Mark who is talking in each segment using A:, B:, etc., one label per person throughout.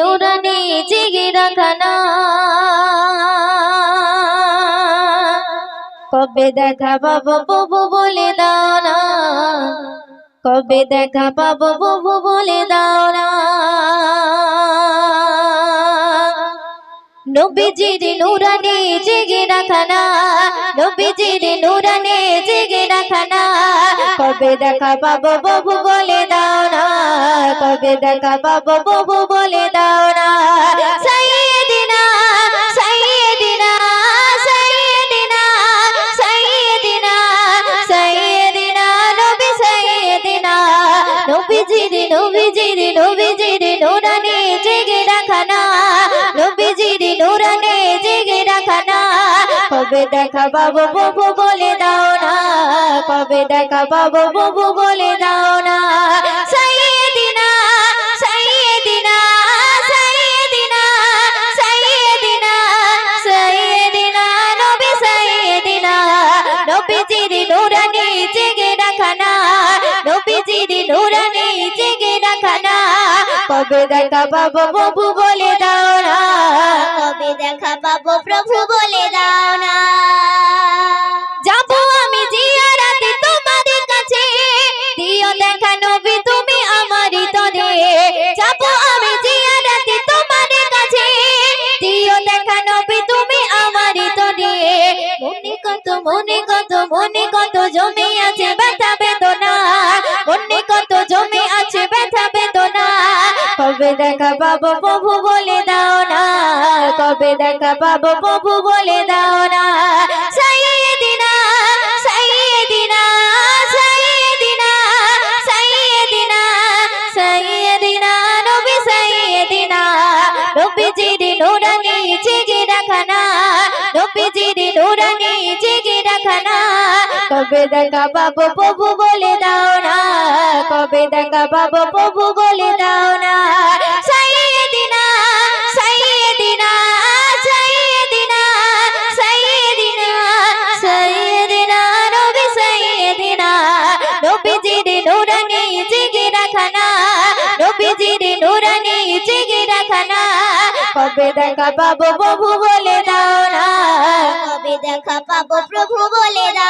A: নুরানি জিগি রাখানা কবে দেখা পাবো বাবু বলে দাও কবে দেখা পাবো বাবু বলে দাও নবীজির নুরানি জেগে রাখানা নবীজির নুরানি জেগে রাখানা কবে দেখা পাবো বাবু বলে দাও না, কবে দেখা পাবো বাবু বলে দাও না। সাইয়েদিনা সাইয়েদিনা সাইয়েদিনা সাইয়েদিনা সাইয়েদিনা, নবী সাইয়েদিনা, নবীজির নবীজির নবীজির কবে দেখা পাবো বাবু বলে দাও না, কবে দেখা পাবো বাবু বলে দাও না। কবে দেখা পাবো বাবু বলে দাও না,
B: কবে দেখা পাবো প্রভু বলে দাও না।
A: মনে কত মনে কত জমে আছে ব্যথা বেদনা। মনে কত জমে আছে ব্যথা বেদনা। কবে দেখা পাবো প্রভু বলে দাও না। কবে দেখা পাবো প্রভু বলে দাও না। নবীজির নুরানি জেগে রাখানা। কবে দেখা পাবো প্রভু বলে দাও না, কবে দেখা পাবো প্রভু বলে দাও না। কবে দেখা পাবো প্রভু বলে দাও না,
B: কবে দেখা পাবো প্রভু বলে দাও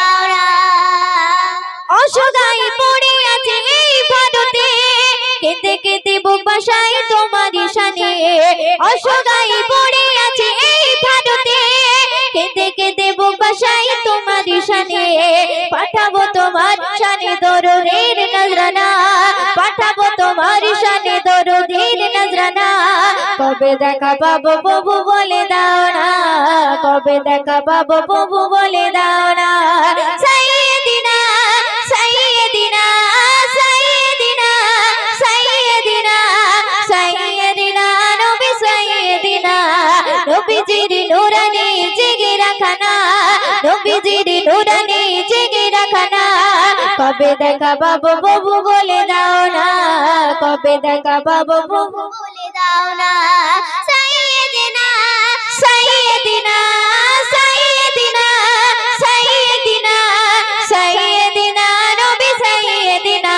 A: অসগাই পড়ে আছে এই ভারতে। কেঁদে কেঁদে বুক বাসায় তোমার আছে এই ভারতে। কেঁদে কেঁদে বুক বাসায় তোমার পাঠাবো তোমার শানে নজরানা। পাঠাবো তোমার শানে দরুদের নজরানা। কবে দেখা পাবো প্রভু বলে দাও না। কবে দেখা পাবো প্রভু বলে দাও নবীজির নুরানি জেগে রাখানা, নবীজির নুরানি জেগে রাখানা। কবে দেখা পাবো প্রভু বলে দাও না, কবে দেখা পাবো প্রভু
B: বলে দাও না। সাইয়েদিনা
A: সাইয়েদিনা সাইয়েদিনা সাইয়েদিনা সাইয়েদিনা নবী সাইয়েদিনা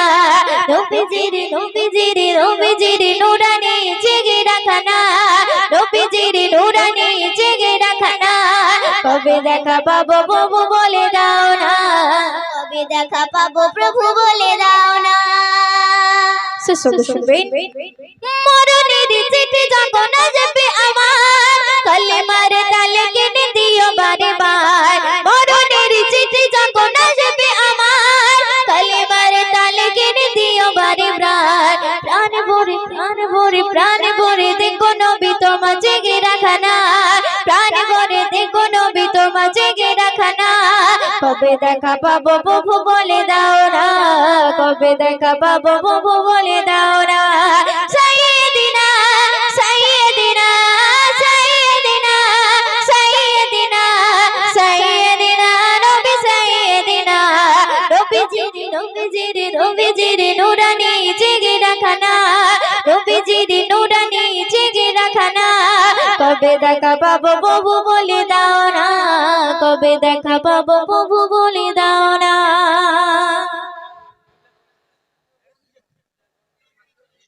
A: নবীজির নবীজির নবীজির নুরানি জেগে রাখানা। নবীজির নুরানি জেগে রাখানা কবে দেখা পাবো প্রভু বলে দাও না।
B: কবে দেখা পাবো প্রভু বলে দাও না।
A: শুনবেন। মরণের চিঠি যখন আসবে আমার। প্রাণ ভরে প্রাণ ভরে দেখো নবী তোমার জেগে রাখানা প্রাণ ভরে দেখো নবী তোমার জেগে রাখানা কবে দেখা পাবো প্রভু বলে দাও না। কবে দেখা পাবো প্রভু বলে দাও না। নবীজির নবীজির নুরানি জেগে রাখানা কবে দেখা পাবো প্রভু বলে দাও না কবে দেখা পাবো প্রভু বলে দাও